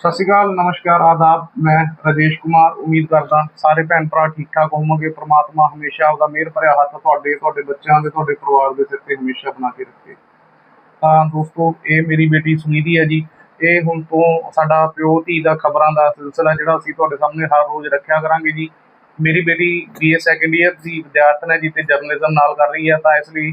ਸਤਿ ਸ਼੍ਰੀ ਅਕਾਲ, ਨਮਸਕਾਰ, ਆਦਾਬ। ਮੈਂ ਰਾਜੇਸ਼ ਕੁਮਾਰ, ਉਮੀਦ ਕਰਦਾ ਸਾਰੇ ਭੈਣ ਭਰਾ ਠੀਕ ਠਾਕ ਹੋਵੋਗੇ। ਪ੍ਰਮਾਤਮਾ ਹਮੇਸ਼ਾ ਆਪਦਾ ਮਿਹਰ ਭਰਿਆ ਹੱਥ ਤੁਹਾਡੇ ਤੁਹਾਡੇ ਬੱਚਿਆਂ ਦੇ, ਤੁਹਾਡੇ ਪਰਿਵਾਰ ਦੇ ਸਿਰ ਤੇ ਹਮੇਸ਼ਾ ਬਣਾ ਕੇ ਰੱਖੇ। ਤਾਂ ਦੋਸਤੋ, ਇਹ ਮੇਰੀ ਬੇਟੀ ਸੁਨੀਧੀ ਹੈ ਜੀ। ਇਹ ਹੁਣ ਤੋਂ ਸਾਡਾ ਪਿਓ ਧੀ ਦਾ ਖਬਰਾਂ ਦਾ ਸਿਲਸਿਲਾ ਜਿਹੜਾ ਅਸੀਂ ਤੁਹਾਡੇ ਸਾਹਮਣੇ ਹਰ ਰੋਜ਼ ਰੱਖਿਆ ਕਰਾਂਗੇ ਜੀ। ਮੇਰੀ ਬੇਟੀ ਬੀਏ ਸੈਕੰਡ ਇਅਰ ਦੀ ਵਿਦਿਆਰਥਣ ਹੈ ਜੀ ਤੇ ਜਰਨਲਿਜ਼ਮ ਨਾਲ ਕਰ ਰਹੀ ਹੈ। ਤਾਂ ਇਸ ਲਈ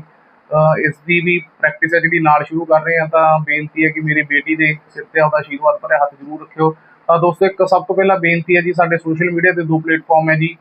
ਇਸ ਦੀ ਵੀ ਪ੍ਰੈਕਟਿਸ ਹੈ, ਜਿਹੜੀ ਨਾਲ ਸ਼ੁਰੂ ਕਰ ਰਹੇ ਹਾਂ, ਤਾਂ ਬੇਨਤੀ ਹੈ ਕਿ ਮੇਰੀ ਬੇਟੀ ਦੇ ਸਿਰ ਤੇ ਆਪਦਾ ਆਸ਼ੀਰਵਾਦ ਭਰਿਆ ਹੱਥ ਜ਼ਰੂਰ ਰੱਖਿਓ। ਤਾਂ ਦੋਸਤੋ, ਇੱਕ ਸਭ ਤੋਂ ਪਹਿਲਾਂ ਬੇਨਤੀ ਹੈ ਜੀ, ਸਾਡੇ ਸੋਸ਼ਲ ਮੀਡੀਆ ਤੇ ਦੋ ਪਲੇਟਫਾਰਮ ਹੈ ਜੀ।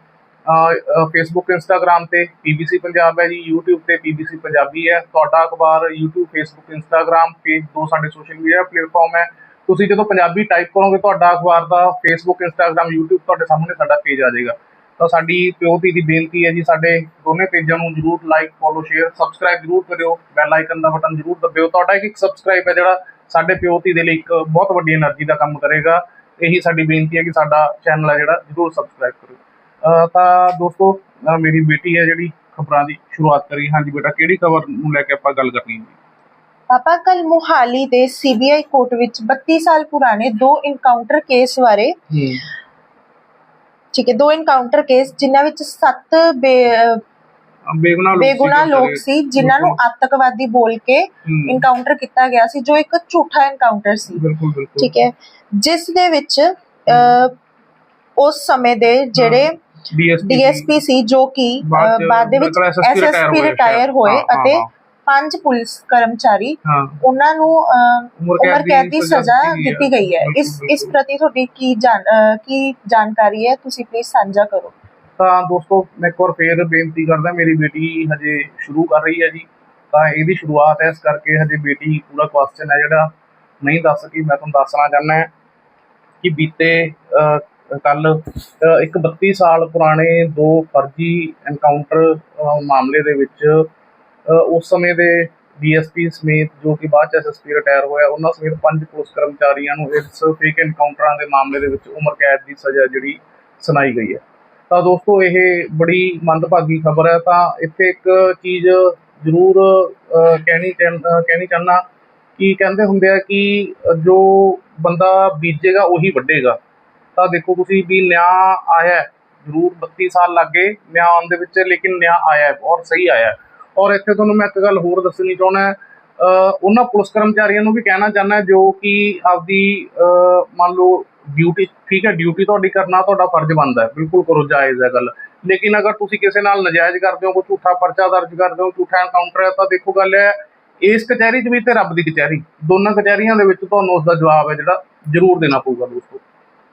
ਫੇਸਬੁੱਕ ਇੰਸਟਾਗ੍ਰam ਤੇ ਪੀਬੀਸੀ ਪੰਜਾਬ ਹੈ ਜੀ, YouTube ਤੇ ਪੀਬੀਸੀ ਪੰਜਾਬੀ ਹੈ। ਤੁਹਾਡਾ ਅਖਬਾਰ, YouTube ਫੇਸਬੁੱਕ ਇੰਸਟਾਗ੍ਰam ਪੇਜ ਦੋ ਸਾਡੇ ਸੋਸ਼ਲ ਮੀਡੀਆ ਪਲੇਟਫਾਰਮ ਹੈ। ਤੁਸੀਂ ਜਦੋਂ ਪੰਜਾਬੀ ਟਾਈਪ ਕਰੋਗੇ, ਤੁਹਾਡਾ ਅਖਬਾਰ ਦਾ ਫੇਸਬੁੱਕ ਇੰਸਟਾਗ੍ਰam YouTube ਤੁਹਾਡੇ ਸਾਹਮਣੇ ਸਾਡਾ ਪੇਜ ਆ ਜਾਏਗਾ। ਤਾਂ ਸਾਡੀ ਪਿਓ ਧੀ ਦੀ ਬੇਨਤੀ ਹੈ ਜੀ ਸਾਡੇ ਦੋਨੇ ਪੇਜਾਂ ਨੂੰ ਜਰੂਰ ਲਾਈਕ ਫੋਲੋ ਸ਼ੇਅਰ ਸਬਸਕ੍ਰਾਈਬ ਜਰੂਰ ਕਰਿਓ। ਬੈਲ ਆਈਕਨ ਦਾ ਬਟਨ ਜਰੂਰ ਦਬਿਓ। ਤੁਹਾਡਾ ਇੱਕ ਸਬਸਕ੍ਰਾਈਬ ਹੈ ਜਿਹੜਾ ਸਾਡੇ ਪਿਓ ਧੀ ਦੇ ਲਈ ਇੱਕ ਬਹੁਤ ਵੱਡੀ એનર્ਜੀ ਦਾ ਕੰਮ ਕਰੇਗਾ। ਇਹੀ ਸਾਡੀ ਬੇਨਤੀ ਹੈ ਕਿ ਸਾਡਾ ਚੈਨਲ ਹੈ ਜਿਹੜਾ ਜਰੂਰ ਸਬਸਕ੍ਰਾਈਬ ਕਰੋ ਤਾਂ ਦੋਸਤੋ ਮੇਰੀ ਬੇਟੀ ਹੈ ਜਿਹੜੀ ਖਬਰਾਂ ਦੀ ਸ਼ੁਰੂਆਤ ਕਰੀ ਹਾਂਜੀ ਬੇਟਾ ਕਿਹੜੀ ਖਬਰ ਨੂੰ ਲੈ ਕੇ ਆਪਾਂ ਗੱਲ ਕਰਨੀ ਹੈ? ਪਾਪਾ ਕੱਲ ਮੁਹਾਲੀ ਦੇ ਸੀਬੀਆਈ ਕੋਰਟ ਵਿੱਚ 32 ਸਾਲ ਪੁਰਾਣੇ ਦੋ ਇਨਕਾਊਂਟਰ ਕੇਸ ਬਾਰੇ ਠੀਕ ਹੈ ਦੋ ਇਨਕਾਊਂਟਰ ਕੇਸ ਜਿਨ੍ਹਾਂ ਵਿੱਚ ਸੱਤ ਬੇ- ਬੇਗੁਨਾਹ ਲੋਕ ਬੇਗੁਨਾਹ ਲੋਕ। ਸੀ ਜਿਨ੍ਹਾਂ ਨੂੰ। ਆਤੰਕਵਾਦੀ ਬੋਲ ਕੇ ਇਨਕਾਊਂਟਰ ਕੀਤਾ ਗਿਆ ਸੀ ਜੋ ਇੱਕ ਝੂਠਾ ਇਨਕਾਊਂਟਰ ਸੀ ਬਿਲਕੁਲ ਬਿਲਕੁਲ ਠੀਕ ਹੈ ਜਿਸ ਦੇ ਵਿੱਚ ਉਸ ਸਮੇਂ ਦੇ ਜਿਹੜੇ ਡੀਐਸਪੀ ਸੀ ਜੋ ਕਿ ਬਾਅਦ ਦੇ ਵਿੱਚ ਐਸਐਸਪੀ ਰਿਟਾਇਰ। ਹੋਏ ਅਤੇ। ਪੰਜ ਪੁਲਿਸ ਕਰਮਚਾਰੀ ਹਾਂ। ਉਹਨਾਂ ਨੂੰ ਉਮਰ ਉਮਰ ਕੈਦ ਦੀ ਸਜ਼ਾ ਦਿੱਤੀ ਗਈ ਹੈ। ਇਸ ਇਸ। ਪ੍ਰਤੀ ਤੁਹਾਡੀ ਕੀ ਜਾਣ ਕੀ ਜਾਣਕਾਰੀ ਹੈ? ਤੁਸੀਂ ਪਲੀਜ਼ ਸਾਂਝਾ ਕਰੋ। ਤਾਂ ਦੋਸਤੋ ਮੈਂ ਇੱਕ ਵਾਰ ਫੇਰ ਬੇਨਤੀ ਕਰਦਾ ਮੇਰੀ ਬੇਟੀ ਹਜੇ ਸ਼ੁਰੂ ਕਰ ਰਹੀ ਹੈ ਜੀ। ਤਾਂ ਇਹਦੀ ਸ਼ੁਰੂਆਤ ਹੈ ਇਸ ਕਰਕੇ ਹਜੇ ਬੇਟੀ ਪੂਰਾ ਕੁਐਸਚਨ ਹੈ ਜਿਹੜਾ। ਨਹੀਂ ਦੱਸ ਸਕੀ ਮੈਂ ਤੁਹਾਨੂੰ ਦੱਸਣਾ ਚਾਹੁੰਦਾ ਹਾਂ ਕਿ ਬੀਤੇ ਕੱਲ ਇੱਕ 32 ਸਾਲ ਪੁਰਾਣੇ ਦੋ ਫਰਜ਼ੀ ਐਨਕਾਊਂਟਰ ਮਾਮਲੇ ਦੇ ਵਿੱਚ ਉਸ ਸਮੇਂ ਦੇ ਡੀਐਸਪੀ ਸਮੇਤ ਜੋ ਕਿ ਬਾਅਦ ਚ ਐਸਐਸਪੀ ਰਿਟਾਇਰ ਹੋਇਆ, ਉਹਨਾਂ ਸਮੇਤ ਪੰਜ ਪੁਲਿਸ ਕਰਮਚਾਰੀਆਂ ਨੂੰ ਇਸ ਫੇਕ ਐਨਕਾਊਂਟਰਾਂ ਦੇ ਮਾਮਲੇ ਦੇ ਵਿੱਚ ਉਮਰ ਕੈਦ ਦੀ ਸਜ਼ਾ ਜਿਹੜੀ ਸੁਣਾਈ ਗਈ ਹੈ। ਤਾਂ ਦੋਸਤੋ, ਇਹ ਬੜੀ ਮੰਦਭਾਗੀ ਖਬਰ ਹੈ। ਤਾਂ ਇੱਥੇ ਇੱਕ ਚੀਜ਼ ਜ਼ਰੂਰ ਕਹਿਣੀ ਕਹਿਣੀ ਚਾਹੁੰਦਾ ਕਿ ਕਹਿੰਦੇ ਹੁੰਦੇ ਆ ਕਿ ਜੋ ਬੰਦਾ ਬੀਜੇਗਾ ਉਹੀ ਵੱਢੇਗਾ। ਤਾਂ ਦੇਖੋ, ਤੁਸੀਂ ਵੀ ਨਿਆਂ ਆਇਆ ਜ਼ਰੂਰ 32 ਸਾਲ ਲੱਗੇ ਨਿਆਂ ਆਉਣ ਦੇ ਵਿੱਚ, ਲੇਕਿਨ ਨਿਆਂ ਆਇਆ ਔਰ ਸਹੀ ਆਇਆ ਔਰ ਇੱਥੇ ਤੁਹਾਨੂੰ ਮੈਂ ਇੱਕ ਗੱਲ ਹੋਰ ਦੱਸਣੀ ਚਾਹੁੰਦਾ ਉਹਨਾਂ ਪੁਲਿਸ ਕਰਮਚਾਰੀਆਂ ਨੂੰ ਵੀ ਕਹਿਣਾ ਚਾਹੁੰਦਾ ਜੋ ਕਿ ਆਪਦੀ ਮੰਨ ਲਓ ਡਿਊਟੀ ਠੀਕ ਹੈ ਡਿਊਟੀ ਤੁਹਾਡੀ ਕਰਨਾ, ਤੁਹਾਡਾ ਫਰਜ਼ ਬਣਦਾ ਹੈ। ਬਿਲਕੁਲ ਕਰੋ, ਜਾਇਜ਼ ਹੈ ਗੱਲ। ਲੇਕਿਨ ਅਗਰ ਤੁਸੀਂ ਕਿਸੇ ਨਾਲ ਨਜਾਇਜ਼ ਕਰਦੇ ਹੋ, ਕੋਈ ਝੂਠਾ ਪਰਚਾ ਦਰਜ ਕਰਦੇ ਹੋ, ਝੂਠਾ ਐਨਕਾਊਂਟਰ ਹੈ, ਤਾਂ ਦੇਖੋ ਗੱਲ ਹੈ, ਇਸ ਕਚਹਿਰੀ 'ਚ ਵੀ ਤੇ ਰੱਬ ਦੀ ਕਚਹਿਰੀ। ਦੋਨਾਂ ਕਚਹਿਰੀਆਂ ਦੇ ਵਿੱਚ ਤੁਹਾਨੂੰ ਉਸ ਦਾ ਜਵਾਬ ਹੈ ਜਿਹੜਾ ਜ਼ਰੂਰ ਦੇਣਾ ਪਊਗਾ ਦੋਸਤੋ।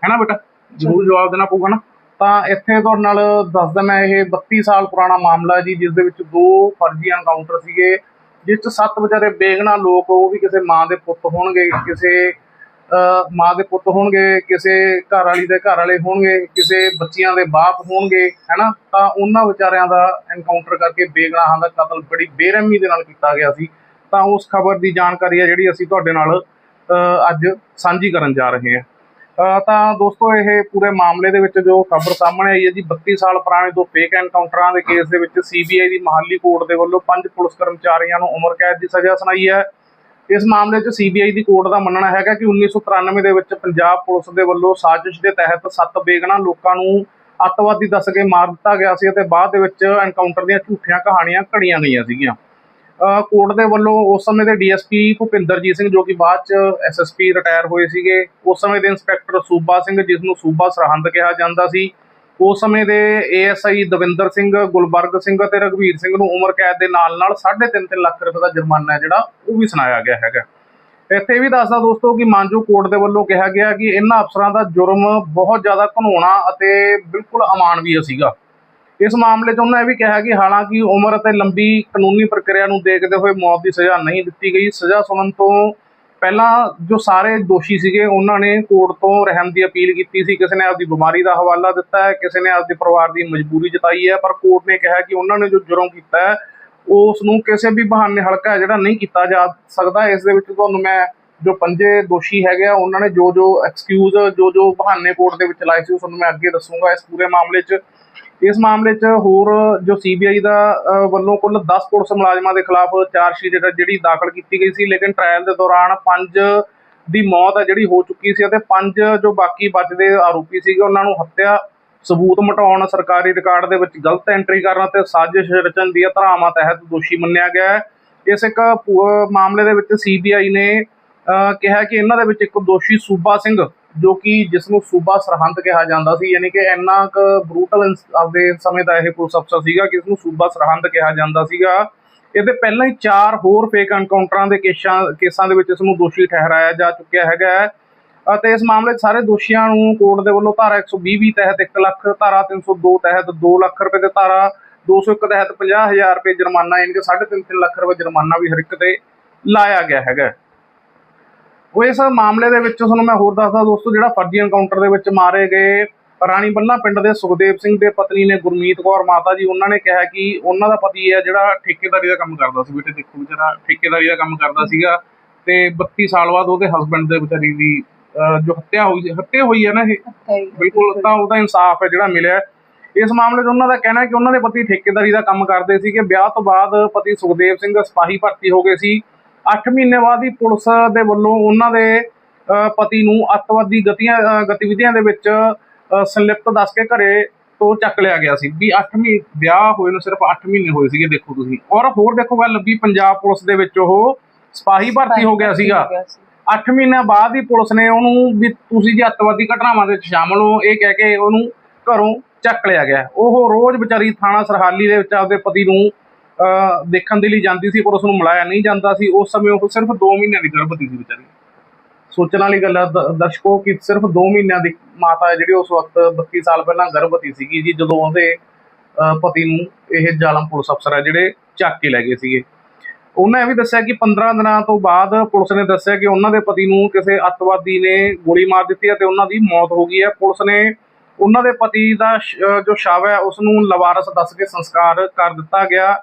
ਹੈ ਬੇਟਾ? ਜ਼ਰੂਰ ਜਵਾਬ ਦੇਣਾ ਪਊਗਾ ਨਾ? ਤਾਂ ਇੱਥੇ ਤੁਹਾਡੇ ਨਾਲ ਦੱਸਦਾ ਮੈਂ ਇਹ 32 ਸਾਲ ਪੁਰਾਣਾ ਮਾਮਲਾ ਜੀ, ਜਿਸ ਦੇ ਵਿੱਚ ਦੋ ਫਰਜ਼ੀ ਐਨਕਾਊਂਟਰ ਸੀਗੇ, ਜਿਸ 'ਚ ਸੱਤ ਵਿਚਾਰੇ ਬੇਗਨਾ ਲੋਕ, ਉਹ ਵੀ ਕਿਸੇ ਮਾਂ ਦੇ ਪੁੱਤ ਹੋਣਗੇ, ਕਿਸੇ ਮਾਂ ਦੇ ਪੁੱਤ ਹੋਣਗੇ, ਕਿਸੇ ਘਰ ਵਾਲੀ ਦੇ ਘਰ ਵਾਲੇ ਹੋਣਗੇ, ਕਿਸੇ ਬੱਚਿਆਂ ਦੇ ਬਾਪ ਹੋਣਗੇ, ਹੈਨਾ? ਤਾਂ ਉਹਨਾਂ ਵਿਚਾਰਿਆਂ ਦਾ ਐਨਕਾਊਂਟਰ ਕਰਕੇ ਬੇਗਨਾਹਾਂ ਦਾ ਕਤਲ ਬੜੀ ਬੇਰਹਿਮੀ ਦੇ ਨਾਲ ਕੀਤਾ ਗਿਆ ਸੀ। ਤਾਂ ਉਸ ਖਬਰ ਦੀ ਜਾਣਕਾਰੀ ਹੈ ਜਿਹੜੀ ਅਸੀਂ ਤੁਹਾਡੇ ਨਾਲ ਅੱਜ ਸਾਂਝੀ ਕਰਨ ਜਾ ਰਹੇ ਹਾਂ। ਤਾਂ ਦੋਸਤੋ ਇਹ ਪੂਰੇ ਮਾਮਲੇ ਦੇ ਵਿੱਚ ਜੋ ਖਬਰ ਸਾਹਮਣੇ ਆਈ ਹੈ ਜੀ 32 ਸਾਲ ਪੁਰਾਣੇ ਦੋ ਫੇਕ ਐਨਕਾਊਂਟਰਾਂ ਦੇ ਕੇਸ ਦੇ ਵਿੱਚ ਸੀਬੀਆਈ ਦੀ ਮਹਾਲੀ ਕੋਰਟ ਦੇ ਵੱਲੋਂ ਪੰਜ ਪੁਲਿਸ ਕਰਮਚਾਰੀਆਂ ਨੂੰ ਉਮਰ ਕੈਦ ਦੀ ਸਜ਼ਾ ਸੁਣਾਈ ਹੈ। ਇਸ ਮਾਮਲੇ 'ਚ ਸੀਬੀਆਈ ਦੀ ਕੋਰਟ ਦਾ ਮੰਨਣਾ ਹੈਗਾ ਕਿ 1993 ਦੇ ਵਿੱਚ ਪੰਜਾਬ ਪੁਲਿਸ ਦੇ ਵੱਲੋਂ ਸਾਜ਼ਿਸ਼ ਦੇ ਤਹਿਤ ਸੱਤ ਬੇਗਨਾ ਲੋਕਾਂ ਨੂੰ ਅੱਤਵਾਦੀ ਦੱਸ ਕੇ ਮਾਰ ਦਿੱਤਾ ਗਿਆ ਸੀ ਅਤੇ ਬਾਅਦ ਦੇ ਵਿੱਚ ਐਨਕਾਊਂਟਰ ਦੀਆਂ ਝੂਠੀਆਂ ਕਹਾਣੀਆਂ ਘੜੀਆਂ ਗਈਆਂ ਸੀਗੀਆਂ। ਕੋਰਟ ਦੇ ਵੱਲੋਂ ਉਸ ਸਮੇਂ ਦੇ ਡੀਐਸਪੀ ਭੁਪਿੰਦਰਜੀਤ ਸਿੰਘ ਜੋ ਕਿ ਬਾਅਦ ਚ ਐਸਐਸਪੀ ਰਿਟਾਇਰ ਹੋਏ ਸੀਗੇ, ਉਸ ਸਮੇਂ ਦੇ ਇੰਸਪੈਕਟਰ ਸੂਬਾ ਸਿੰਘ ਜਿਸ ਨੂੰ ਸੂਬਾ ਸਰਹੰਦ ਕਿਹਾ ਜਾਂਦਾ ਸੀ। ਉਸ ਸਮੇਂ ਦੇ ਏਐਸਆਈ ਦਵਿੰਦਰ ਸਿੰਘ, ਗੁਲਬਰਗ ਸਿੰਘ ਅਤੇ ਰਘਵੀਰ ਸਿੰਘ ਨੂੰ ਉਮਰ ਕੈਦ ਦੇ ਨਾਲ ਨਾਲ 3.5 ਲੱਖ ਰੁਪਏ ਦਾ ਜੁਰਮਾਨਾ ਜਿਹੜਾ, ਉਹ ਵੀ ਸੁਣਾਇਆ ਗਿਆ ਹੈਗਾ। ਇੱਥੇ ਇਹ ਵੀ ਦੱਸਦਾ ਦੋਸਤੋ ਕਿ ਮਾਨਜੋ ਕੋਰਟ ਦੇ ਵੱਲੋਂ ਕਿਹਾ ਗਿਆ ਕਿ ਇਹਨਾਂ ਅਫਸਰਾਂ ਦਾ ਜੁਰਮ ਬਹੁਤ ਜ਼ਿਆਦਾ ਘਨੋਣਾ ਅਤੇ ਬਿਲਕੁਲ ਅਮਾਨਵੀय ਸੀਗਾ। ਇਸ ਮਾਮਲੇ 'ਚ ਉਹਨਾਂ ਇਹ ਵੀ ਕਿਹਾ ਕਿ ਹਾਲਾਂਕਿ ਉਮਰ ਅਤੇ ਲੰਬੀ ਕਾਨੂੰਨੀ ਪ੍ਰਕਿਰਿਆ ਨੂੰ ਦੇਖਦੇ ਹੋਏ ਮੌਤ ਦੀ ਸਜ਼ਾ ਨਹੀਂ ਦਿੱਤੀ ਗਈ। ਸਜ਼ਾ ਸੁਣਨ ਤੋਂ ਪਹਿਲਾਂ ਜੋ ਸਾਰੇ ਦੋਸ਼ੀ ਸੀਗੇ, ਉਹਨਾਂ ਨੇ ਕੋਰਟ ਤੋਂ ਰਹਿਮ ਦੀ ਅਪੀਲ ਕੀਤੀ ਸੀ। ਕਿਸੇ ਨੇ ਆਪਦੀ ਬਿਮਾਰੀ ਦਾ ਹਵਾਲਾ ਦਿੱਤਾ ਹੈ, ਕਿਸੇ ਨੇ ਆਪਦੇ ਪਰਿਵਾਰ ਦੀ ਮਜਬੂਰੀ ਜਤਾਈ ਹੈ, ਪਰ ਕੋਰਟ ਨੇ ਕਿਹਾ ਕਿ ਉਹਨਾਂ ਨੇ ਜੋ ਜੁਰਮ ਕੀਤਾ ਹੈ, ਉਸ ਨੂੰ ਕਿਸੇ ਵੀ ਬਹਾਨੇ ਹਲਕਾ ਜਿਹੜਾ ਨਹੀਂ ਕੀਤਾ ਜਾ ਸਕਦਾ। ਇਸ ਦੇ ਵਿੱਚ ਤੁਹਾਨੂੰ ਮੈਂ ਜੋ ਪੰਜੇ ਦੋਸ਼ੀ ਹੈਗੇ ਆ, ਉਹਨਾਂ ਨੇ ਜੋ ਜੋ ਐਕਸਕਿਊਜ਼ ਜੋ ਜੋ ਬਹਾਨੇ ਕੋਰਟ ਦੇ ਵਿੱਚ ਲਾਏ ਸੀ ਉਹ ਤੁਹਾਨੂੰ ਮੈਂ ਅੱਗੇ ਦੱਸੂਗਾ। ਇਸ ਪੂਰੇ ਮਾਮਲੇ 'ਚ ਇਸ ਮਾਮਲੇ 'ਚ ਹੋਰ ਜੋ ਸੀਬੀਆਈ ਦਾ ਵੱਲੋਂ ਕੁੱਲ 10 ਪੁਲਿਸ ਮੁਲਾਜ਼ਮਾਂ ਦੇ ਖਿਲਾਫ ਚਾਰਜਸ਼ੀਟ ਜਿਹੜੀ ਦਾਖਲ ਕੀਤੀ ਗਈ ਸੀ, ਲੇਕਿਨ ਟ੍ਰਾਇਲ ਦੇ ਦੌਰਾਨ ਪੰਜ ਦੀ ਮੌਤ ਹੈ ਜਿਹੜੀ ਹੋ ਚੁੱਕੀ ਸੀ ਅਤੇ ਪੰਜ ਜੋ ਬਾਕੀ ਬਚਦੇ ਆਰੋਪੀ ਸੀਗੇ, ਉਹਨਾਂ ਨੂੰ ਹੱਤਿਆ ਸਬੂਤ ਮਟਾਉਣ ਸਰਕਾਰੀ ਰਿਕਾਰਡ ਦੇ ਵਿੱਚ ਗਲਤ ਐਂਟਰੀ ਕਰਨ ਅਤੇ ਸਾਜ਼ਿਸ਼ ਰਚਨ ਦੀਆਂ ਧਾਰਾਵਾਂ ਤਹਿਤ ਦੋਸ਼ੀ ਮੰਨਿਆ ਗਿਆ ਹੈ। ਇਸ ਇੱਕ ਪੂ- ਮਾਮਲੇ ਦੇ ਵਿੱਚ ਸੀਬੀਆਈ ਨੇ ਕਿਹਾ ਕਿ ਇਹਨਾਂ ਦੇ ਵਿੱਚ ਇੱਕ ਦੋਸ਼ੀ ਸੂਬਾ ਸਿੰਘ ਜੋ ਕਿ ਜਿਸ ਨੂੰ ਸੂਬਾ ਸਰਹੰਦ ਕਿਹਾ ਜਾਂਦਾ ਸੀ, ਯਾਨੀ ਕਿ ਇੰਨਾ ਕੁ ਬਰੂਟਲ ਆਪਦੇ ਸਮੇਂ ਦਾ ਇਹ ਪੁਲਿਸ ਅਫਸਰ ਸੀਗਾ ਕਿ ਇਸ ਨੂੰ ਸੂਬਾ ਸਰਹੰਦ ਕਿਹਾ ਜਾਂਦਾ ਸੀਗਾ। ਇਹਦੇ ਪਹਿਲਾਂ ਹੀ ਚਾਰ ਹੋਰ ਫੇਕ ਐਨਕਾਊਂਟਰਾਂ ਦੇ ਕੇਸਾਂ ਕੇਸਾਂ ਦੇ ਵਿੱਚ ਇਸ ਨੂੰ ਦੋਸ਼ੀ ਠਹਿਰਾਇਆ ਜਾ ਚੁੱਕਿਆ ਹੈਗਾ ਅਤੇ ਇਸ ਮਾਮਲੇ 'ਚ ਸਾਰੇ ਦੋਸ਼ੀਆਂ ਨੂੰ ਕੋਰਟ ਦੇ ਵੱਲੋਂ ਧਾਰਾ 120 ਵੀ ਤਹਿਤ 1 ਲੱਖ, ਧਾਰਾ 302 ਤਹਿਤ 2 ਲੱਖ ਰੁਪਏ ਤੇ ਧਾਰਾ 201 ਤਹਿਤ 50000 ਰੁਪਏ ਜੁਰਮਾਨਾ, ਯਾਨੀ ਕਿ 3.5 ਲੱਖ ਰੁਪਏ ਜੁਰਮਾਨਾ ਵੀ ਹਰ ਇੱਕ ਤੇ ਲਾਇਆ ਗਿਆ ਹੈਗਾ ਉਹ ਇਸ ਮਾਮਲੇ ਦੇ ਵਿੱਚ ਤੁਹਾਨੂੰ ਮੈਂ ਹੋਰ ਦੱਸਦਾ ਦੋਸਤੋ ਜਿਹੜਾ ਫਰਜ਼ੀ ਐਨਕਾਊਂਟਰ ਦੇ ਵਿੱਚ ਮਾਰੇ ਗਏ ਰਾਣੀ ਬੱਲਾ ਪਿੰਡ ਦੇ ਸੁਖਦੇਵ ਸਿੰਘ ਦੇ ਪਤਨੀ ਨੇ ਗੁਰਮੀਤ ਕੌਰ ਮਾਤਾ ਜੀ ਉਹਨਾਂ ਨੇ ਕਿਹਾ ਕਿ ਉਹਨਾਂ ਦਾ ਪਤੀ ਹੈ ਜਿਹੜਾ ਠੇਕੇਦਾਰੀ ਦਾ ਕੰਮ ਕਰਦਾ ਸੀ ਬੇਟੇ ਦੇਖੋ ਵਿਚਾਰਾ ਠੇਕੇਦਾਰੀ ਦਾ ਕੰਮ ਕਰਦਾ ਸੀਗਾ ਤੇ 32 ਸਾਲ ਬਾਅਦ ਉਹਦੇ ਹਸਬੰਡ ਦੇ ਵਿਚਾਰੀ ਦੀ ਜੋ ਹੱਤਿਆ ਹੋਈ ਹੱਤਿਆ ਹੋਈ ਹੈ ਨਾ ਇਹ? ਬਿਲਕੁਲ ਤਾਂ ਉਹਦਾ ਇਨਸਾਫ ਹੈ ਜਿਹੜਾ ਮਿਲਿਆ। ਇਸ ਮਾਮਲੇ 'ਚ ਉਹਨਾਂ ਦਾ ਕਹਿਣਾ ਹੈ ਕਿ ਉਹਨਾਂ ਦੇ ਪਤੀ ਠੇਕੇਦਾਰੀ ਦਾ ਕੰਮ ਕਰਦੇ ਸੀ ਕਿ ਵਿਆਹ ਤੋਂ ਬਾਅਦ ਪਤੀ ਸੁਖਦੇਵ ਸਿੰਘ ਸਿਪਾਹੀ ਭਰਤੀ ਹੋ ਗਏ ਸੀ। 8 ਮਹੀਨੇ ਬਾਅਦ ਹੀ ਪੁਲਿਸ ਦੇ ਵੱਲੋਂ ਉਹਨਾਂ ਦੇ ਪਤੀ ਨੂੰ ਅੱਤਵਾਦੀ ਗਤੀਆਂ ਗਤੀਵਿਧੀਆਂ ਦੇ ਵਿੱਚ ਸੰਲਿਪਤ ਦੱਸ ਕੇ ਘਰੇ ਤੋਂ ਚੱਕ ਲਿਆ ਗਿਆ ਸੀ। ਵੀ 8 ਮਹੀਨੇ ਵਿਆਹ ਹੋਏ ਨੂੰ ਸਿਰਫ 8 ਮਹੀਨੇ ਹੋਏ ਸੀਗੇ, ਦੇਖੋ ਤੁਸੀਂ। ਔਰ ਹੋਰ ਦੇਖੋ ਗੱਲ ਵੀ ਪੰਜਾਬ ਪੁਲਿਸ ਦੇ ਵਿੱਚ ਉਹ ਸਿਪਾਹੀ ਭਰਤੀ ਹੋ ਗਿਆ ਸੀਗਾ। 8 ਮਹੀਨਿਆਂ ਬਾਅਦ ਹੀ ਪੁਲਿਸ ਨੇ ਉਹਨੂੰ ਵੀ ਤੁਸੀਂ ਜੇ ਅੱਤਵਾਦੀ ਘਟਨਾਵਾਂ ਦੇ ਵਿੱਚ ਸ਼ਾਮਲ ਹੋ, ਇਹ ਕਹਿ ਕੇ ਉਹਨੂੰ ਘਰੋਂ ਚੱਕ ਲਿਆ ਗਿਆ। ਉਹ ਰੋਜ਼ ਵਿਚਾਰੀ ਥਾਣਾ ਸਰਹਾਲੀ ਦੇ ਵਿੱਚ ਆਪਦੇ ਪਤੀ ਨੂੰ ਦੇਖਣ ਦੇ ਲਈ ਜਾਂਦੀ ਸੀ, ਪਰ ਉਸ ਨੂੰ ਮਿਲਾਇਆ ਨਹੀਂ ਜਾਂਦਾ ਸੀ। ਉਸ ਸਮੇਂ ਉਹ ਸਿਰਫ 2 ਮਹੀਨਿਆਂ ਦੀ ਗਰਭਵਤੀ ਸੀ ਵਿਚਾਰੀ। ਸੋਚਣ ਵਾਲੀ ਗੱਲ ਹੈ ਦਰਸ਼ਕੋ ਕਿ ਸਿਰਫ 2 ਮਹੀਨਿਆਂ ਦੀ ਮਾਤਾ ਹੈ ਜਿਹੜੀ ਉਸ ਵਕਤ 32 ਸਾਲ ਪਹਿਲਾਂ ਗਰਭਵਤੀ ਸੀਗੀ ਜੀ, ਜਦੋਂ ਉਹਦੇ ਪਤੀ ਨੂੰ ਇਹ ਜ਼ਾਲਮ ਪੁਲਿਸ ਅਫਸਰ ਹੈ ਜਿਹੜੇ ਚੱਕ ਕੇ ਲੈ ਗਏ ਸੀਗੇ। ਉਹਨਾਂ ਇਹ ਵੀ ਦੱਸਿਆ ਕਿ 15 ਦਿਨਾਂ ਤੋਂ ਬਾਅਦ ਪੁਲਿਸ ਨੇ ਦੱਸਿਆ ਕਿ ਉਹਨਾਂ ਦੇ ਪਤੀ ਨੂੰ ਕਿਸੇ ਅੱਤਵਾਦੀ ਨੇ ਗੋਲੀ ਮਾਰ ਦਿੱਤੀ ਹੈ ਤੇ ਉਹਨਾਂ ਦੀ ਮੌਤ ਹੋ ਗਈ ਹੈ। ਪੁਲਿਸ ਨੇ ਉਹਨਾਂ ਦੇ ਪਤੀ ਦਾ ਜੋ ਸ਼ਵ ਹੈ ਉਸ ਨੂੰ ਲਵਾਰਸ ਦੱਸ ਕੇ ਸੰਸਕਾਰ ਕਰ ਦਿੱਤਾ ਗਿਆ।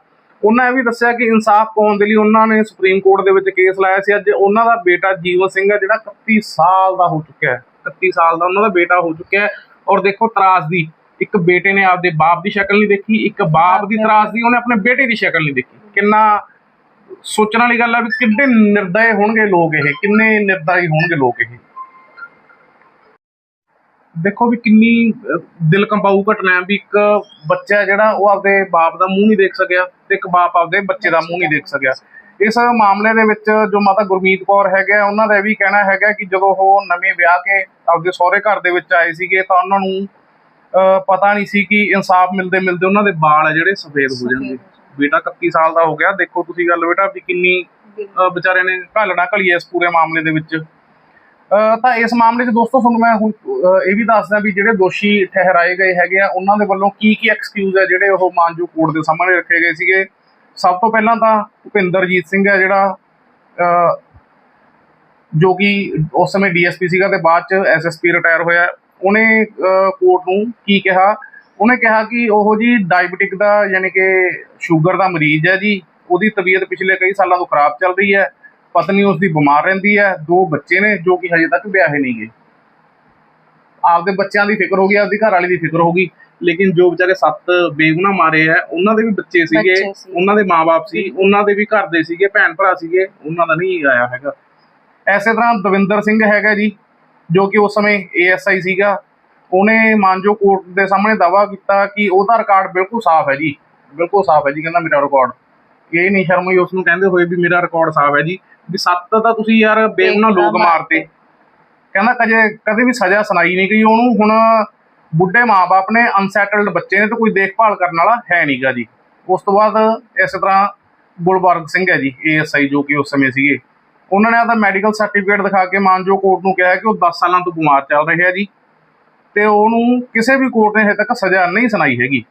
ਉਹਨਾਂ ਇਹ ਵੀ ਦੱਸਿਆ ਕਿ ਇਨਸਾਫ ਪਾਉਣ ਦੇ ਲਈ ਉਹਨਾਂ ਨੇ ਸੁਪਰੀਮ ਕੋਰਟ ਦੇ ਵਿੱਚ ਕੇਸ ਲਾਇਆ ਸੀ। ਅੱਜ ਉਹਨਾਂ ਦਾ ਬੇਟਾ ਜੀਵਨ ਸਿੰਘ ਹੈ ਜਿਹੜਾ 31 ਸਾਲ ਦਾ ਹੋ ਚੁੱਕਿਆ ਹੈ। 31 ਸਾਲ ਦਾ ਉਹਨਾਂ ਦਾ ਬੇਟਾ ਹੋ ਚੁੱਕਿਆ ਹੈ। ਔਰ ਦੇਖੋ ਤਰਾਸਦੀ ਇੱਕ ਬੇਟੇ ਨੇ ਆਪਦੇ ਬਾਪ ਦੀ ਸ਼ਕਲ ਨਹੀਂ ਦੇਖੀ, ਇੱਕ ਬਾਪ ਦੀ ਤਰਾਸਦੀ ਉਹਨੇ ਆਪਣੇ ਬੇਟੇ ਦੀ ਸ਼ਕਲ ਨਹੀਂ ਦੇਖੀ। ਕਿੰਨਾ ਸੋਚਣ ਵਾਲੀ ਗੱਲ ਹੈ ਵੀ ਕਿੰਨੇ ਨਿਰਦୟ ਹੋਣਗੇ ਲੋਕ ਇਹ, ਕਿੰਨੇ ਨਿਰਦਈ ਹੋਣਗੇ ਲੋਕ ਇਹ। ਦੇਖੋ ਵੀ ਕਿੰਨੀ ਦਿਲ ਕੰਪਾਊ ਘਟਨਾ ਹੈ ਵੀ ਇੱਕ ਬੱਚਾ ਜਿਹੜਾ ਉਹ ਆਪਦੇ ਬਾਪ ਦਾ ਮੂੰਹ ਨਹੀਂ ਦੇਖ ਸਕਿਆ ਤੇ ਇੱਕ ਬਾਪ ਆਪਦੇ ਬੱਚੇ ਦਾ ਮੂੰਹ ਨਹੀਂ ਦੇਖ ਸਕਿਆ। ਇਸ ਮਾਮਲੇ ਦੇ ਵਿੱਚ ਜੋ ਮਾਤਾ ਗੁਰਮੀਤ ਕੌਰ ਹੈਗੇ ਉਹਨਾਂ ਦਾ ਇਹ ਵੀ ਕਹਿਣਾ ਹੈਗਾ ਕਿ ਜਦੋਂ ਉਹ ਨਵੇਂ ਵਿਆਹ ਕੇ ਆਪਦੇ ਸਹੁਰੇ ਘਰ ਦੇ ਵਿੱਚ ਆਏ ਸੀਗੇ ਤਾਂ ਉਹਨਾਂ ਨੂੰ ਪਤਾ ਨਹੀਂ ਸੀ ਕਿ ਇਨਸਾਫ ਮਿਲਦੇ ਮਿਲਦੇ ਉਹਨਾਂ ਦੇ ਵਾਲ ਆ ਜਿਹੜੇ ਸਫੇਦ ਹੋ ਜਾਣਗੇ। ਬੇਟਾ 31 ਸਾਲ ਦਾ ਹੋ ਗਿਆ। ਦੇਖੋ ਤੁਸੀਂ ਗੱਲ ਬੇਟਾ ਵੀ ਕਿੰਨੀ ਅਹ ਵਿਚਾਰੇ ਨੇ ਘਾਲਣਾ ਘਲੀ ਇਸ ਪੂਰੇ ਮਾਮਲੇ ਦੇ ਵਿੱਚ। ਤਾਂ ਇਸ ਮਾਮਲੇ 'ਚ ਦੋਸਤੋ ਤੁਹਾਨੂੰ ਮੈਂ ਹੁਣ ਇਹ ਵੀ ਦੱਸਦਾ ਵੀ ਜਿਹੜੇ ਦੋਸ਼ੀ ਠਹਿਰਾਏ ਗਏ ਹੈਗੇ ਆ, ਉਹਨਾਂ ਦੇ ਵੱਲੋਂ ਕੀ ਕੀ ਐਕਸਕਿਊਜ਼ ਹੈ ਜਿਹੜੇ ਉਹ ਮਾਨਜੂ ਕੋਰਟ ਦੇ ਸਾਹਮਣੇ ਰੱਖੇ ਗਏ ਸੀਗੇ। ਸਭ ਤੋਂ ਪਹਿਲਾਂ ਤਾਂ ਭੁਪਿੰਦਰਜੀਤ ਸਿੰਘ ਹੈ ਜਿਹੜਾ ਜੋ ਕਿ ਉਸ ਸਮੇਂ ਡੀਐਸਪੀ ਸੀਗਾ ਤੇ ਬਾਅਦ ਚ ਐਸਐਸਪੀ ਰਿਟਾਇਰ ਹੋਇਆ। ਉਹਨੇ ਕੋਰਟ ਨੂੰ ਕੀ ਕਿਹਾ? ਉਹਨੇ ਕਿਹਾ ਕਿ ਉਹ ਜੀ ਡਾਇਬੀਟਿਕ ਦਾ ਯਾਨੀ ਕਿ ਸ਼ੂਗਰ ਦਾ ਮਰੀਜ਼ ਹੈ ਜੀ, ਉਹਦੀ ਤਬੀਅਤ ਪਿਛਲੇ ਕਈ ਸਾਲਾਂ ਤੋਂ ਖਰਾਬ ਚੱਲ ਰਹੀ ਹੈ। ਪਤਨੀ ਉਸ ਦੀ ਬਿਮਾਰ ਰਹਿੰਦੀ ਹੈ ਦੋ ਬੱਚੇ ਨੇ ਜੋ ਕਿ ਹਜੇ ਤੱਕ ਵਿਆਹੇ ਨਹੀਂ ਗਏ। ਆਪਦੇ ਬੱਚਿਆਂ ਦੀ ਫਿਕਰ ਹੋ ਗਈ ਆਪਦੀ ਘਰ ਵਾਲੀ ਦੀ ਫਿਕਰ ਹੋ ਗਈ ਲੇਕਿਨ ਜੋ ਵਿਚਾਰੇ ਸੱਤ ਬੇਗੁਨਾਹ ਮਾਰੇ ਆ ਉਹਨਾਂ ਦੇ ਵੀ ਬੱਚੇ ਸੀਗੇ। ਉਹਨਾਂ ਦੇ ਮਾਪੇ ਸੀ ਉਹਨਾਂ ਦੇ ਵੀ ਘਰ ਦੇ ਸੀਗੇ ਭੈਣ ਭਰਾ ਸੀਗੇ ਉਹਨਾਂ ਦਾ ਨਹੀਂ ਆਇਆ ਹੈਗਾ। ਐਸੇ ਤਰ੍ਹਾਂ ਦਵਿੰਦਰ ਸਿੰਘ ਹੈਗਾ ਜੀ ਜੋ ਕਿ ਉਸ ਸਮੇਂ ਏਐਸਆਈ ਸੀਗਾ ਉਹਨੇ ਮਾਨਜੋ ਕੋਰਟ ਦੇ ਸਾਹਮਣੇ ਦਾਵਾ ਕੀਤਾ ਕਿ ਉਹਦਾ ਰਿਕਾਰਡ ਬਿਲਕੁਲ ਸਾਫ਼ ਹੈ ਜੀ ਬਿਲਕੁਲ ਸਾਫ਼ ਹੈ ਜੀ ਕਹਿੰਦਾ ਮੇਰਾ ਰਿਕਾਰਡ ਇਹ ਨਹੀਂ ਸ਼ਰਮ ਹੋਈ ਉਸ ਨੂੰ ਕਹਿੰਦੇ ਹੋਏ ਵੀ ਮੇਰਾ ਰਿਕਾਰਡ ਸਾਫ਼ ਹੈ ਜੀ। ਵੀ ਸੱਤ ਤਾਂ ਤੁਸੀਂ ਯਾਰ ਬੇਗੁਨਾਹ ਲੋਕ ਮਾਰਤੇ। ਕਹਿੰਦਾ ਕਦੇ ਕਦੇ ਵੀ ਸਜ਼ਾ ਸੁਣਾਈ ਨਹੀਂ ਗਈ ਉਹਨੂੰ। ਹੁਣ ਬੁੱਢੇ ਮਾਪੇ ਨੇ ਅਨਸੈਟਲਡ ਬੱਚੇ ਨੇ ਤੇ ਕੋਈ ਦੇਖਭਾਲ ਕਰਨ ਵਾਲਾ ਹੈ ਨਹੀਂਗਾ ਜੀ। ਉਸ ਤੋਂ ਬਾਅਦ ਇਸੇ ਤਰ੍ਹਾਂ ਗੁਲਬਰਗ ਸਿੰਘ ਹੈ ਜੀ ਏਐਸਆਈ ਜੋ ਕਿ ਉਸ ਸਮੇਂ ਸੀਗੇ। ਉਹਨਾਂ ਨੇ ਆਪਦਾ ਮੈਡੀਕਲ ਸਰਟੀਫਿਕੇਟ ਦਿਖਾ ਕੇ ਮਾਨਜੋ ਕੋਰਟ ਨੂੰ ਕਿਹਾ ਕਿ ਉਹ 10 ਸਾਲਾਂ ਤੋਂ ਬਿਮਾਰ ਚੱਲ ਰਿਹਾ ਜੀ। ਤੇ ਉਹਨੂੰ ਕਿਸੇ ਵੀ ਕੋਰਟ ਨੇ ਹਜੇ ਤੱਕ ਸਜ਼ਾ ਨਹੀਂ ਸੁਣਾਈ ਹੈਗੀ।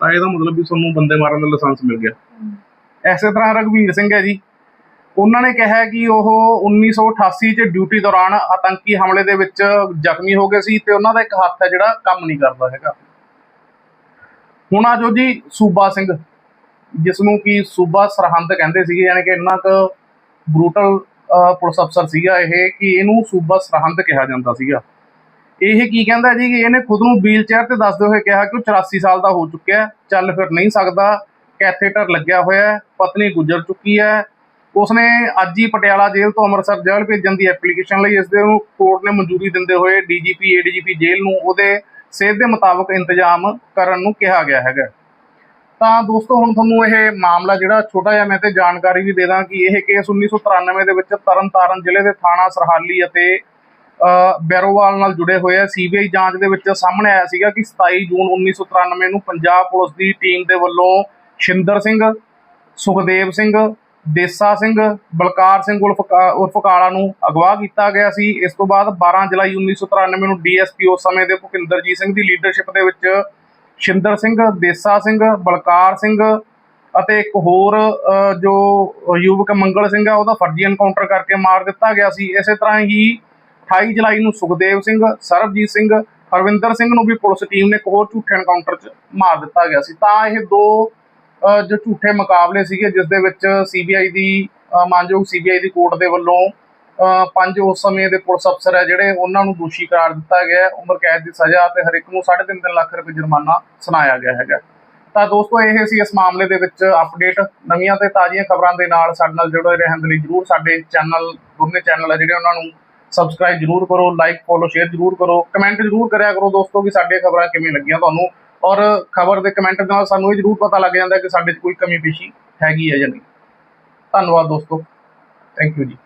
ਤਾਂ ਇਹਦਾ ਮਤਲਬ ਵੀ ਤੁਹਾਨੂੰ ਬੰਦੇ ਮਾਰਨ ਦਾ ਲਾਇਸੈਂਸ ਮਿਲ ਗਿਆ। ਐਸੇ ਤਰ੍ਹਾਂ ਰਘਵੀਰ ਸਿੰਘ ਹੈ ਜੀ। ਉਹਨਾਂ ਨੇ ਕਿਹਾ ਕਿ ਉਹ 1988 ਚ ਡਿਊਟੀ ਦੌਰਾਨ ਆਤੰਕੀ ਹਮਲੇ ਦੇ ਵਿੱਚ ਜ਼ਖਮੀ ਹੋ ਗਏ ਸੀ ਤੇ ਉਹਨਾਂ ਦਾ ਇੱਕ ਹੱਥ ਹੈ ਜਿਹੜਾ ਕੰਮ ਨਹੀਂ ਕਰਦਾ ਹੈਗਾ। ਹੁਣ ਆ ਜੋ ਜੀ ਸੂਬਾ ਸਿੰਘ ਜਿਸ ਨੂੰ ਕਿ ਸੂਬਾ ਸਰਹੰਦ ਕਹਿੰਦੇ ਸੀਗੇ, ਯਾਨੀ ਕਿ ਇੰਨਾ ਕੁ ਬਰੂਟਲ ਪੁਲਿਸ ਅਫਸਰ ਸੀਗਾ ਇਹ ਕਿ ਇਹਨੂੰ ਸੂਬਾ ਸਰਹੰਦ ਕਿਹਾ ਜਾਂਦਾ ਸੀਗਾ। ਇਹ ਕੀ ਕਹਿੰਦਾ ਜੀ ਕਿ ਇਹਨੇ ਖੁਦ ਨੂੰ ਵੀਲ ਚੇਅਰ ਤੇ ਦੱਸਦੇ ਹੋਏ ਕਿਹਾ ਕਿ ਉਹ 84 ਸਾਲ ਦਾ ਹੋ ਚੁੱਕਿਆ, ਚੱਲ ਫਿਰ ਨਹੀਂ ਸਕਦਾ, ਕੈਥੇਟਰ ਲੱਗਿਆ ਹੋਇਆ, ਪਤਨੀ ਗੁਜ਼ਰ ਚੁੱਕੀ ਹੈ ਉਸਨੇ ਅੱਜ ਹੀ ਪਟਿਆਲਾ ਜੇਲ੍ਹ ਤੋਂ ਅੰਮ੍ਰਿਤਸਰ ਜੇਲ੍ਹ ਭੇਜਣ ਦੀ ਐਪਲੀਕੇਸ਼ਨ ਲਈ ਇਸ ਦੇ ਨੂੰ ਕੋਰਟ ਨੇ ਮਨਜ਼ੂਰੀ ਦਿੰਦੇ ਹੋਏ ਡੀਜੀਪੀ ਏਡੀਜੀਪੀ ਜੇਲ੍ਹ ਨੂੰ ਉਹਦੇ ਸਿਹਤ ਦੇ ਮੁਤਾਬਕ ਇੰਤਜ਼ਾਮ ਕਰਨ ਨੂੰ ਕਿਹਾ ਗਿਆ ਹੈਗਾ। ਤਾਂ ਦੋਸਤੋ ਹੁਣ ਤੁਹਾਨੂੰ ਇਹ ਮਾਮਲਾ ਜਿਹੜਾ ਛੋਟਾ ਜਿਹਾ ਮੈਂ ਤੇ ਜਾਣਕਾਰੀ ਵੀ ਦੇ ਦਾਂ ਕਿ ਇਹ ਕੇਸ 1993 ਦੇ ਵਿੱਚ ਤਰਨਤਾਰਨ ਜ਼ਿਲ੍ਹੇ ਦੇ ਥਾਣਾ ਸਰਹਾਲੀ ਅਤੇ ਅ, ਬੈਰੋਵਾਲ ਨਾਲ ਜੁੜੇ ਹੋਏ ਆ। ਸੀਬੀਆਈ ਜਾਂਚ ਦੇ ਵਿੱਚ ਸਾਹਮਣੇ ਆਇਆ ਸੀਗਾ ਕਿ 27 ਜੂਨ 1993 ਨੂੰ ਪੰਜਾਬ ਪੁਲਿਸ ਦੀ ਟੀਮ ਦੇ ਵੱਲੋਂ ਸ਼ਿੰਦਰ ਸਿੰਘ ਸੁਖਦੇਵ ਸਿੰਘ ਦੇਸਾ ਸਿੰਘ, ਬਲਕਾਰ ਸਿੰਘ ਉਰਫ ਕਾ- ਕਾਲਾ ਨੂੰ ਅਗਵਾ ਕੀਤਾ ਗਿਆ ਸੀ। ਇਸ ਤੋਂ ਬਾਅਦ 12 ਜੁਲਾਈ 1993 ਨੂੰ ਡੀਐਸਪੀ ਉਸ ਸਮੇਂ ਦੇ ਭੁਪਿੰਦਰਜੀਤ ਸਿੰਘ ਦੀ ਲੀਡਰਸ਼ਿਪ ਦੇ ਵਿੱਚ ਸ਼ਿੰਦਰ ਸਿੰਘ, ਦੇਸਾ ਸਿੰਘ, ਬਲਕਾਰ ਸਿੰਘ ਅਤੇ ਇੱਕ ਹੋਰ ਜੋ ਯੁਵਕ ਮੰਗਲ ਸਿੰਘ ਆ, ਉਹਦਾ ਫਰਜ਼ੀ ਐਨਕਾਊਂਟਰ ਕਰਕੇ ਮਾਰ ਦਿੱਤਾ ਗਿਆ ਸੀ। ਇਸੇ ਤਰ੍ਹਾਂ ਹੀ 28 ਜੁਲਾਈ ਨੂੰ ਸੁਖਦੇਵ ਸਿੰਘ, ਸਰਬਜੀਤ ਸਿੰਘ, ਹਰਵਿੰਦਰ ਸਿੰਘ ਨੂੰ ਵੀ ਪੁਲਿਸ ਟੀਮ ਨੇ ਇੱਕ ਹੋਰ ਝੂਠੇ ਐਨਕਾਊਂਟਰ 'ਚ ਮਾਰ ਦਿੱਤਾ ਗਿਆ ਸੀ। ਤਾਂ ਇਹ ਦੋ ਜੋ ਝੂਠੇ ਮੁਕਾਬਲੇ ਸੀਗੇ ਜਿਸ ਦੇ ਵਿੱਚ ਸੀਬੀਆਈ ਦੀ ਅ, ਮਾਨਯੋਗ ਸੀਬੀਆਈ ਦੀ ਕੋਰਟ ਦੇ ਵੱਲੋਂ ਪੰਜ ਉਸ ਸਮੇਂ ਦੇ ਪੁਲਿਸ ਅਫਸਰ ਹੈ ਜਿਹੜੇ ਉਹਨਾਂ ਨੂੰ ਦੋਸ਼ੀ ਕਰਾਰ ਦਿੱਤਾ ਗਿਆ ਉਮਰ ਕੈਦ ਦੀ ਸਜ਼ਾ ਤੇ ਹਰ ਇੱਕ ਨੂੰ 3.5 ਲੱਖ ਰੁਪਏ ਜੁਰਮਾਨਾ ਸੁਣਾਇਆ ਗਿਆ ਹੈਗਾ। ਤਾਂ ਦੋਸਤੋ ਇਹ ਸੀ ਇਸ ਮਾਮਲੇ ਦੇ ਵਿੱਚ ਅਪਡੇਟ ਨਵੀਆਂ ਤੇ ਤਾਜ਼ੀਆਂ ਖਬਰਾਂ ਦੇ ਨਾਲ ਸਾਡੇ ਨਾਲ ਜੁੜੇ ਰਹਿਣ ਦੇ ਲਈ ਜਰੂਰ ਸਾਡੇ ਚੈਨਲ ਦੋਨੇ ਚੈਨਲ ਆ ਜਿਹੜੇ ਉਹਨਾਂ ਨੂੰ ਸਬਸਕ੍ਰਾਈਬ ਜਰੂਰ ਕਰੋ ਲਾਈਕ ਫੋਲੋ ਸ਼ੇਅਰ ਜਰੂਰ ਕਰੋ। ਕਮੈਂਟ ਜਰੂਰ ਕਰਿਆ ਕਰੋ ਦੋਸਤੋ ਕਿ ਸਾਡੇ ਖਬਰਾਂ ਕਿਵੇਂ ਲੱਗੀਆਂ ਤੁਹਾਨੂੰ। ਔਰ ਖਬਰ ਦੇ ਕਮੈਂਟ ਨਾਲ ਸਾਨੂੰ ਇਹ ਜਰੂਰ ਪਤਾ ਲੱਗ ਜਾਂਦਾ ਕਿ ਸਾਡੇ 'ਚ ਕੋਈ ਕਮੀ ਪੇਸ਼ੀ ਹੈਗੀ ਹੈ ਜਾਂ ਨਹੀਂ। ਧੰਨਵਾਦ ਦੋਸਤੋ। ਥੈਂਕ ਯੂ ਜੀ।